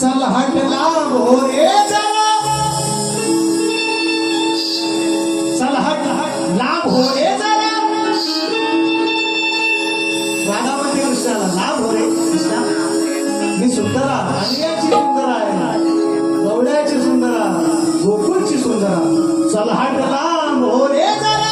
सलहटला भोरे सलहट लाभ होरे राधा म्हणते लाभ होरे कृष्णा. मी सुंदरा अन्याची सुंदरा आहे नवड्याची सुंदरा गोकुळची सुंदरा सलहट लांब होरे जरा.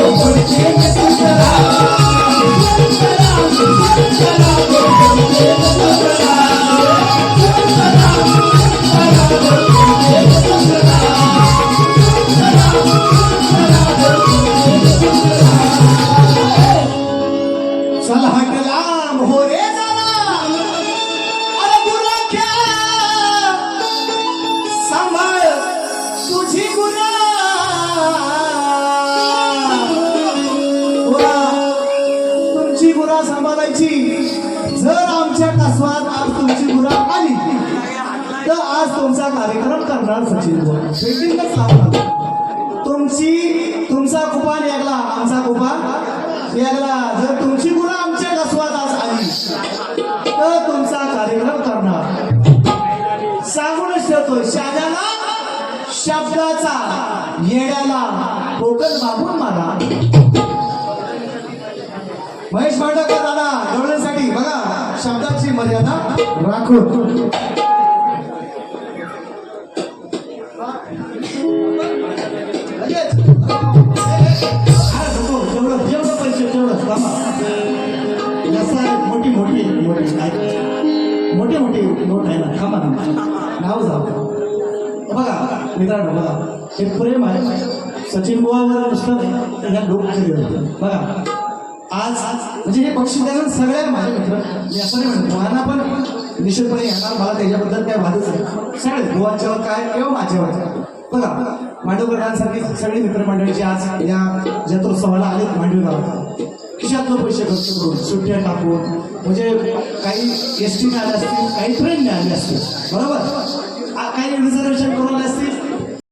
Oh, आज तुमचा कार्यक्रम करणार सचिन बुवा लावणार तुमची तुमचा कुपान यागला आमचा कुपान यागला जर तुमची मुलं आमच्या कसवात आज आली तर तुमचा कार्यक्रम करणार. सांगूनच ठेवतोय शाद्याला शब्दाचा येड्याला टोकन मागून मारा. महेश मांडकर दादा गवळणसाठी बघा शब्दाची मर्यादा राखून. जसा मोठी मोठी मोठी काय? मोठी मोठी नोट आहे ना. थांबा ना नाव जाऊ बघा मित्रांनो बघा. हे प्रेम आहे. सचिन बुवावर नुसतं नाही त्याच्या लोक बघा. आज म्हणजे हे पक्षी द्यायला सगळ्या माझे मित्र मी असं नाही म्हणतो मला पण निश्चितपणे येणार. मला त्याच्याबद्दल काय वादच आहे सगळे गोवाच्या काय किंवा माझ्यावर बघा मांडवकरांसारखी सगळी मित्रमंडळीची आज या जत्रोत्सवाला आलेत मांडवी गावात खिशातलं पैसे खर्च करून सुट्ट्या टाकून म्हणजे काही एस टीने आले असतील काही ट्रेनने आले असतील बरोबर? काही रिझर्वेशन करून आले असतील